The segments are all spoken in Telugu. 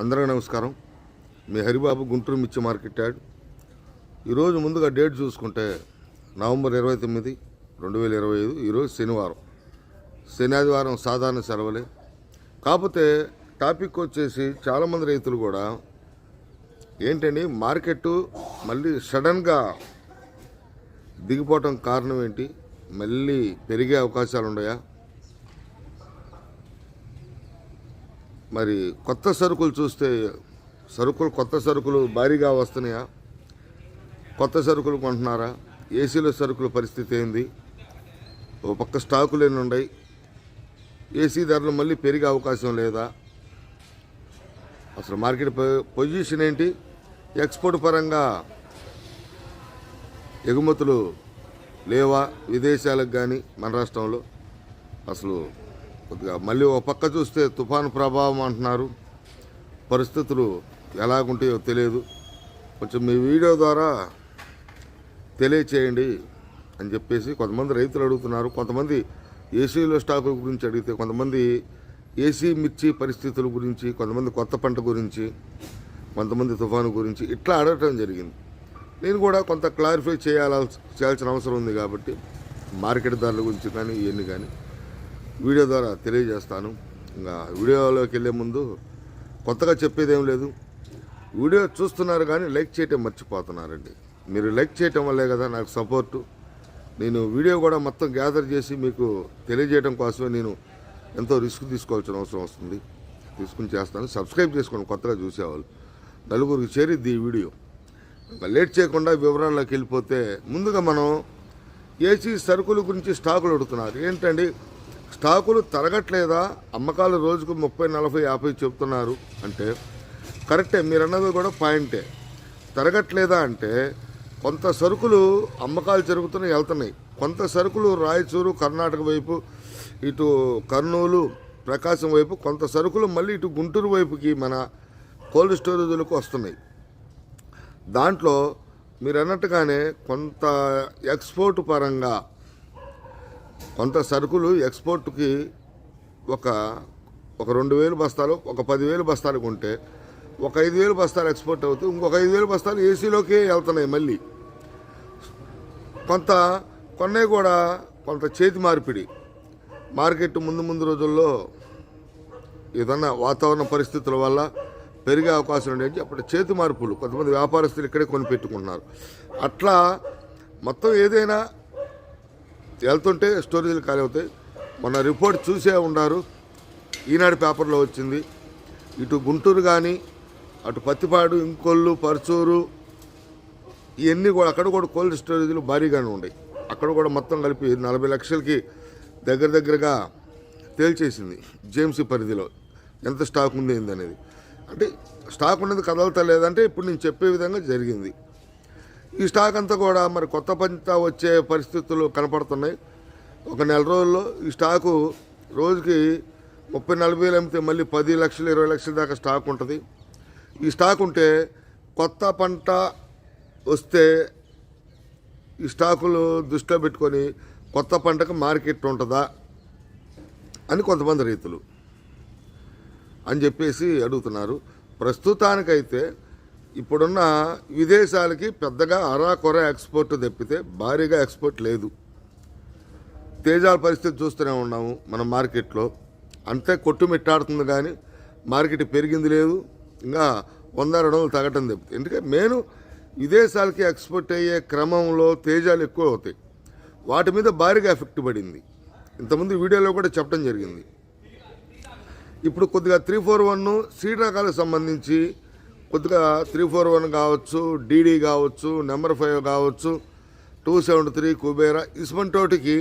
అందరికీ నమస్కారం. మీ హరిబాబు గుంటూరు మిర్చి మార్కెట్ యాడ్. ఈరోజు ముందుగా డేట్ చూసుకుంటే నవంబర్ ఇరవై తొమ్మిది రెండు వేల ఇరవై ఐదు ఈరోజు శనివారం. శనాదివారం సాధారణ సెలవులే. కాకపోతే టాపిక్ వచ్చేసి చాలామంది రైతులు కూడా ఏంటండి మార్కెట్ మళ్ళీ సడన్గా దిగిపోవటం కారణం ఏంటి? మళ్ళీ పెరిగే అవకాశాలు ఉన్నాయా? మరి కొత్త సరుకులు చూస్తే సరుకులు కొత్త సరుకులు భారీగా వస్తున్నాయా? కొత్త సరుకులు కొంటున్నారా? ఏసీలో సరుకుల పరిస్థితి ఏంది? ఓ పక్క స్టాకులు ఎన్ని ఉన్నాయి? ఏసీ ధరలు మళ్ళీ పెరిగే అవకాశం లేదా? అసలు మార్కెట్ పొ- పొజిషన్ ఏంటి? ఎక్స్పోర్ట్ పరంగా ఎగుమతులు లేవా? విదేశాలకు కానీ మన రాష్ట్రంలో? అసలు కొద్దిగా మళ్ళీ ఒక పక్క చూస్తే తుఫాను ప్రభావం అంటున్నారు. పరిస్థితులు ఎలాగుంటాయో తెలియదు. కొంచెం మీ వీడియో ద్వారా తెలియచేయండి అని చెప్పేసి కొంతమంది రైతులు అడుగుతున్నారు. కొంతమంది ఏసీలో స్టాకుల గురించి అడిగితే కొంతమంది ఏసీ మిర్చి పరిస్థితుల గురించి కొంతమంది కొత్త పంట గురించి కొంతమంది తుఫాను గురించి ఇట్లా అడగటం జరిగింది. నేను కూడా కొంత క్లారిఫై చేయాల చేయాల్సిన అవసరం ఉంది కాబట్టి మార్కెట్ ధరల గురించి కానీ ఇవన్నీ కానీ వీడియో ద్వారా తెలియజేస్తాను. ఇంకా వీడియోలోకి వెళ్ళే ముందు కొత్తగా చెప్పేదేం లేదు. వీడియో చూస్తున్నారు కానీ లైక్ చేయటం మర్చిపోతున్నారండి. మీరు లైక్ చేయటం వల్లే కదా నాకు సపోర్టు. నేను వీడియో కూడా మొత్తం గ్యాదర్ చేసి మీకు తెలియజేయడం కోసమే నేను ఎంతో రిస్క్ తీసుకోవాల్సిన అవసరం వస్తుంది. తీసుకుని చేస్తాను. సబ్స్క్రైబ్ చేసుకోండి కొత్తగా చూసేవాళ్ళు. నలుగురికి చేరిద్ది ఈ వీడియో. ఇంకా లేట్ చేయకుండా వివరాల్లోకి వెళ్ళిపోతే ముందుగా మనం ఏసీ సరుకుల గురించి స్టాకులు అడుగుతున్నారు. ఏంటండి? స్టాకులు తరగట్లేదా? అమ్మకాలు రోజుకు ముప్పై నలభై యాభై చెప్తున్నారు అంటే కరెక్టే మీరు అన్నది కూడా పాయింటే. తరగట్లేదా అంటే కొంత సరుకులు అమ్మకాలు జరుగుతున్నాయి వెళ్తున్నాయి. కొంత సరుకులు రాయచూరు కర్ణాటక వైపు ఇటు కర్నూలు ప్రకాశం వైపు కొంత సరుకులు మళ్ళీ ఇటు గుంటూరు వైపుకి మన కోల్డ్ స్టోరేజ్లకు వస్తున్నాయి. దాంట్లో మీరు అన్నట్టుగానే కొంత ఎక్స్పోర్ట్ పరంగా కొంత సరుకులు ఎక్స్పోర్ట్కి ఒక ఒక రెండు వేలు బస్తాలు ఒక పదివేలు బస్తాలు కొంటే ఒక ఐదు వేలు బస్తాలు ఎక్స్పోర్ట్ అవుతూ ఇంకొక ఐదు వేలు బస్తాలు ఏసీలోకే వెళ్తున్నాయి మళ్ళీ. కొంత కొన్నవి కూడా కొంత చేతి మార్పిడి. మార్కెట్ ముందు ముందు రోజుల్లో ఏదన్నా వాతావరణ పరిస్థితుల వల్ల పెరిగే అవకాశం ఉండేది అప్పుడు చేతి మార్పులు కొంతమంది వ్యాపారస్తులు ఇక్కడే కొనిపెట్టుకున్నారు అట్లా మొత్తం ఏదైనా వెళ్తుంటే స్టోరేజీలు ఖాళీ అవుతాయి. మొన్న రిపోర్ట్ చూసే ఉన్నారు. ఈనాడు పేపర్లో వచ్చింది. ఇటు గుంటూరు కానీ అటు పత్తిపాడు ఇంకొల్లు పరచూరు ఇవన్నీ కూడా అక్కడ కూడా కోల్డ్ స్టోరేజ్లు భారీగానే ఉన్నాయి. అక్కడ కూడా మొత్తం కలిపి నలభై లక్షలకి దగ్గర దగ్గరగా తేల్చేసింది జేమ్సీ పరిధిలో. ఎంత స్టాక్ ఉంది ఏంది అనేది అంటే స్టాక్ ఉన్నది కదలతా లేదంటే ఇప్పుడు నేను చెప్పే విధంగా జరిగింది. ఈ స్టాక్ అంతా కూడా మరి కొత్త పంట వచ్చే పరిస్థితులు కనపడుతున్నాయి. ఒక నెల రోజుల్లో ఈ స్టాకు రోజుకి ముప్పై నలభై వేలు అమ్మితే మళ్ళీ పది లక్షలు ఇరవై లక్షల దాకా స్టాక్ ఉంటుంది. ఈ స్టాక్ ఉంటే కొత్త పంట వస్తే ఈ స్టాకులు దృష్టిలో పెట్టుకొని కొత్త పంటకు మార్కెట్ ఉంటుందా అని కొంతమంది రైతులు అని చెప్పేసి అడుగుతున్నారు. ప్రస్తుతానికైతే ఇప్పుడున్న విదేశాలకి పెద్దగా అరాకొర ఎక్స్పోర్ట్ తెప్పితే భారీగా ఎక్స్పోర్ట్ లేదు. తేజాల పరిస్థితి చూస్తూనే ఉన్నాము మన మార్కెట్లో. అంతే కొట్టుమిట్టాడుతుంది కానీ మార్కెట్ పెరిగింది లేదు. ఇంకా వంద రెండు వందలు తగ్గటం తప్పితే. ఎందుకంటే మెయిన్ విదేశాలకి ఎక్స్పోర్ట్ అయ్యే క్రమంలో తేజాలు ఎక్కువ అవుతాయి. వాటి మీద భారీగా ఎఫెక్ట్ పడింది. ఇంతకుముందు వీడియోలో కూడా చెప్పడం జరిగింది. ఇప్పుడు కొద్దిగా త్రీ ఫోర్ వన్ సీడ్ రకాలకు సంబంధించి కొద్దిగా త్రీ ఫోర్ వన్ కావచ్చు డీడీ కావచ్చు నెంబర్ ఫైవ్ కావచ్చు టూ సెవెంటీ త్రీ కుబేరా ఇసుమంటోటికి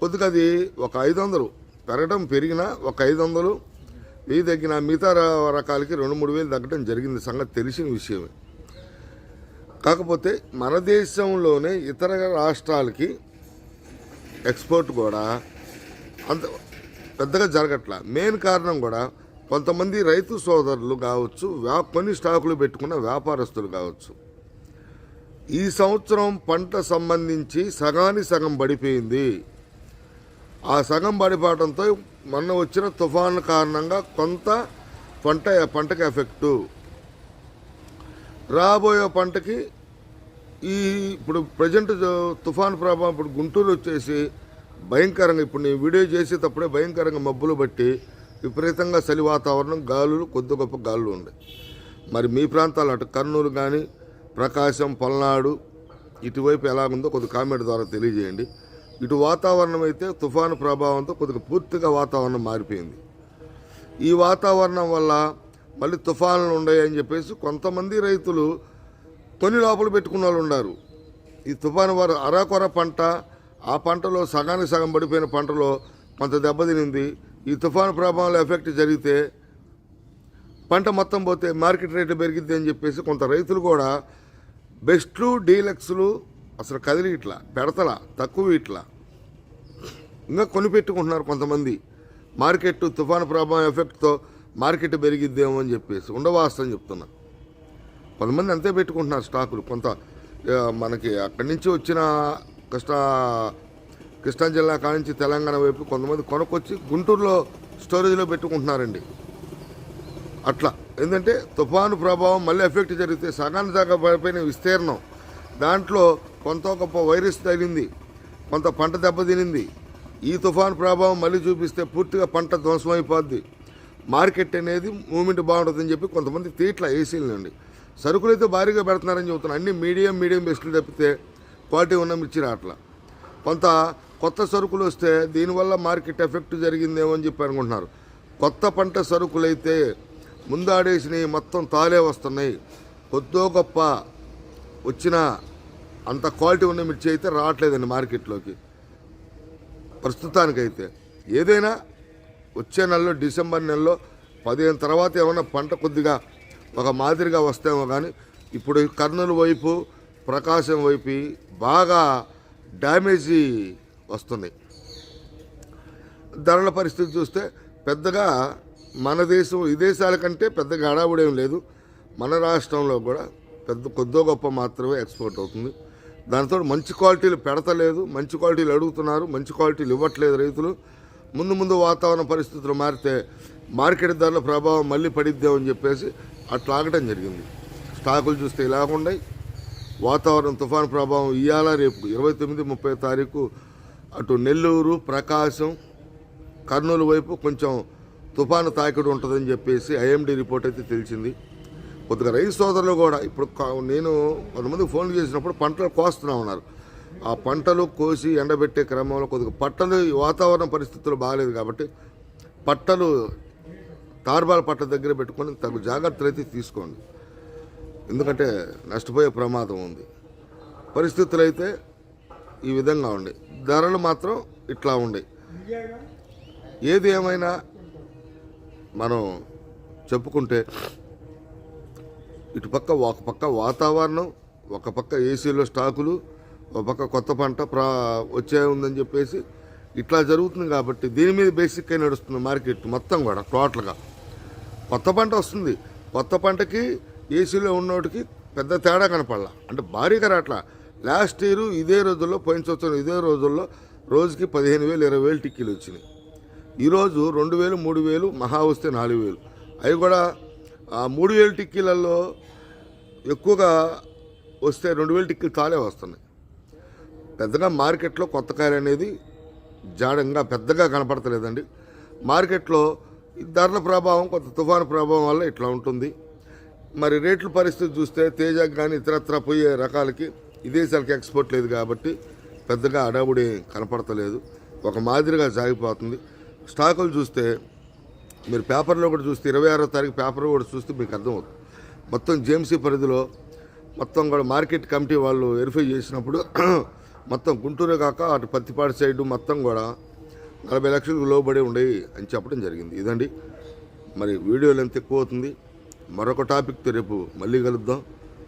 కొద్దిగా అది ఒక ఐదు వందలు. పెరగడం పెరిగినా ఒక ఐదు వందలు. వెయ్యి తగ్గిన మిగతా రకాలకి రెండు మూడు వేలు తగ్గడం జరిగింది. సంగతి తెలిసిన విషయమే. కాకపోతే మన దేశంలోనే ఇతర రాష్ట్రాలకి ఎక్స్పోర్ట్ కూడా అంత పెద్దగా జరగట్ల. మెయిన్ కారణం కూడా కొంతమంది రైతు సోదరులు కావచ్చు వ్యా కొన్ని స్టాకులు పెట్టుకున్న వ్యాపారస్తులు కావచ్చు. ఈ సంవత్సరం పంట సంబంధించి సగాని సగం పడిపోయింది. ఆ సగం పడిపోవడంతో మొన్న వచ్చిన తుఫాను కారణంగా కొంత పంట పంటకి ఎఫెక్టు. రాబోయే పంటకి ఈ ఇప్పుడు ప్రజెంట్ తుఫాన్ ప్రభావం ఇప్పుడు గుంటూరు వచ్చేసి భయంకరంగా ఇప్పుడు నేను వీడియో చేసేటప్పుడే భయంకరంగా మబ్బులు బట్టి విపరీతంగా చలి వాతావరణం గాలులు కొద్ది గొప్ప గాలులు ఉన్నాయి మరి మీ ప్రాంతాలు అటు కర్నూలు కానీ ప్రకాశం పల్నాడు ఇటువైపు ఎలాగుందో కొద్ది కామెంట్ ద్వారా తెలియజేయండి. ఇటు వాతావరణం అయితే తుఫాను ప్రభావంతో కొద్దిగా పూర్తిగా వాతావరణం మారిపోయింది. ఈ వాతావరణం వల్ల మళ్ళీ తుఫానులు ఉన్నాయి అని చెప్పేసి కొంతమంది రైతులు కొన్ని లోపల పెట్టుకున్న వాళ్ళు ఉన్నారు. ఈ తుఫాను వారు అరాకొర పంట ఆ పంటలో సగానికి సగం పడిపోయిన పంటలో కొంత దెబ్బతినింది. ఈ తుఫాను ప్రభావంలో ఎఫెక్ట్ జరిగితే పంట మొత్తం పోతే మార్కెట్ రేటు పెరిగిద్ది అని చెప్పేసి కొంత రైతులు కూడా బెస్ట్లు డీలక్స్లు అసలు కదిలి ఇట్లా పెడతల తక్కువ ఇట్లా. ఇంకా కొనిపెట్టుకుంటున్నారు కొంతమంది. మార్కెట్ తుఫాను ప్రభావం ఎఫెక్ట్తో మార్కెట్ పెరిగిద్దేమో అని చెప్పేసి ఉండవాస్తని చెప్తున్నా. కొంతమంది అంతే పెట్టుకుంటున్నారు స్టాకులు. కొంత మనకి అక్కడి నుంచి వచ్చిన కష్ట కృష్ణా జిల్లా కాడ నుంచి తెలంగాణ వైపు కొంతమంది కొనుక్కొచ్చి గుంటూరులో స్టోరేజ్లో పెట్టుకుంటున్నారండి. అట్లా. ఎందుకంటే తుఫాను ప్రభావం మళ్ళీ ఎఫెక్ట్ జరిగితే సగాన్ని దాకా పడిపోయిన విస్తీర్ణం. దాంట్లో కొంత గొప్ప వైరస్ తగిలింది. కొంత పంట దెబ్బతినింది ఈ తుఫాను ప్రభావం మళ్ళీ చూపిస్తే పూర్తిగా పంట ధ్వంసమైపోద్ది మార్కెట్ అనేది మూమెంట్ బాగుంటుందని చెప్పి కొంతమంది తీట్ల ఏసీలు నుండి సరుకులు అయితే భారీగా పెడుతున్నారని చెబుతున్నారు. అన్ని మీడియం మీడియం బెస్ట్లు తప్పితే క్వాలిటీ ఉన్న మిర్చి రావట్లా కొంత కొత్త సరుకులు వస్తే దీనివల్ల మార్కెట్ ఎఫెక్ట్ జరిగిందేమో అని చెప్పి అనుకుంటున్నారు. కొత్త పంట సరుకులైతే ముందాడేసినవి మొత్తం తాలే వస్తున్నాయి. కొద్దో గొప్ప వచ్చిన అంత క్వాలిటీ ఉన్న మిర్చి అయితే రావట్లేదండి మార్కెట్లోకి. ప్రస్తుతానికైతే ఏదైనా వచ్చే నెలలో డిసెంబర్ నెలలో పదిహేను తర్వాత ఏమైనా పంట కొద్దిగా ఒక మాదిరిగా వస్తేమో కానీ ఇప్పుడు కర్నూలు వైపు ప్రకాశం వైపు బాగా డ్యామేజీ వస్తున్నాయి ధరల పరిస్థితి చూస్తే పెద్దగా మన దేశం విదేశాల కంటే పెద్దగా హడావుడేం లేదు. మన రాష్ట్రంలో కూడా పెద్ద కొద్దో గొప్ప మాత్రమే ఎక్స్పోర్ట్ అవుతుంది. దాంతో మంచి క్వాలిటీలు పెడతలేదు మంచి క్వాలిటీలు అడుగుతున్నారు మంచి క్వాలిటీలు ఇవ్వట్లేదు రైతులు. ముందు ముందు వాతావరణ పరిస్థితులు మారితే మార్కెట్ ధరల ప్రభావం మళ్ళీ పడిద్దామని చెప్పేసి అట్లా ఆగటం జరిగింది. స్టాకులు చూస్తే ఇలా ఉన్నాయి. వాతావరణం తుఫాను ప్రభావం ఇవాళ రేపు ఇరవై తొమ్మిది ముప్పై తారీఖు అటు నెల్లూరు ప్రకాశం కర్నూలు వైపు కొంచెం తుఫాను తాకిడి ఉంటుందని చెప్పేసి ఐఎండీ రిపోర్ట్ అయితే తెలిసింది. కొద్దిగా రైతు సోదరులు కూడా ఇప్పుడు నేను కొంతమంది ఫోన్ చేసినప్పుడు పంటలు కోస్తున్నా ఉన్నారు. ఆ పంటలు కోసి ఎండబెట్టే క్రమంలో కొద్దిగా పట్టలు ఈ వాతావరణ పరిస్థితులు బాగాలేదు కాబట్టి పట్టలు తార్బాల పట్ట దగ్గర పెట్టుకొని తగు జాగ్రత్తలు అయితే తీసుకోండి. ఎందుకంటే నష్టపోయే ప్రమాదం ఉంది. పరిస్థితులు అయితే ఈ విధంగా ఉండే ధరలు మాత్రం ఇట్లా ఉండే. ఏది ఏమైనా మనం చెప్పుకుంటే ఇటు పక్క ఒక పక్క వాతావరణం ఒక పక్క ఏసీలో స్టాకులు ఒక పక్క కొత్త పంట ప్రా వచ్చే ఉందని చెప్పేసి ఇట్లా జరుగుతుంది కాబట్టి దీని మీద బేసిక్గా నడుస్తుంది మార్కెట్ మొత్తం కూడా టోటల్గా. కొత్త పంట వస్తుంది. కొత్త పంటకి ఏసీలో ఉన్నోటికి పెద్ద తేడా కనపడాల. అంటే భారీగా రాట్లా. లాస్ట్ ఇయర్ ఇదే రోజుల్లో పోయిన సంవత్సరం ఇదే రోజుల్లో రోజుకి పదిహేను వేలు ఇరవై వేలు టిక్కీలు వచ్చినాయి. ఈరోజు రెండు వేలు మూడు వేలు మహా వస్తే నాలుగు వేలు. అవి కూడా ఆ మూడు వేలు టిక్కీలలో ఎక్కువగా వస్తే రెండు వేలు టిక్కీలు తాలే వస్తున్నాయి. పెద్దగా మార్కెట్లో కొత్త కాయలు అనేది జాడంగా పెద్దగా కనపడతలేదండి. మార్కెట్లో ధరల ప్రభావం కొంత తుఫాను ప్రభావం వల్ల ఇట్లా ఉంటుంది. మరి రేట్ల పరిస్థితి చూస్తే తేజకు కానీ ఇతరత్ర పోయే రకాలకి విదేశాలకు ఎక్స్పోర్ట్ లేదు కాబట్టి పెద్దగా అడావుడి కనపడతలేదు. ఒక మాదిరిగా సాగిపోతుంది. స్టాకులు చూస్తే మీరు పేపర్లో కూడా చూస్తే ఇరవై ఆరో తారీఖు పేపర్లో కూడా చూస్తే మీకు అర్థమవుతుంది. మొత్తం జేఎంసీ పరిధిలో మొత్తం కూడా మార్కెట్ కమిటీ వాళ్ళు వెరిఫై చేసినప్పుడు మొత్తం గుంటూరు కాక అటు పత్తిపాటి సైడ్ మొత్తం కూడా నలభై లక్షలకు లోబడి ఉండేవి అని చెప్పడం జరిగింది. ఇదండి. మరి వీడియోలు ఎంత ఎక్కువ అవుతుంది. మరొక టాపిక్తో రేపు మళ్ళీ కలుద్దాం.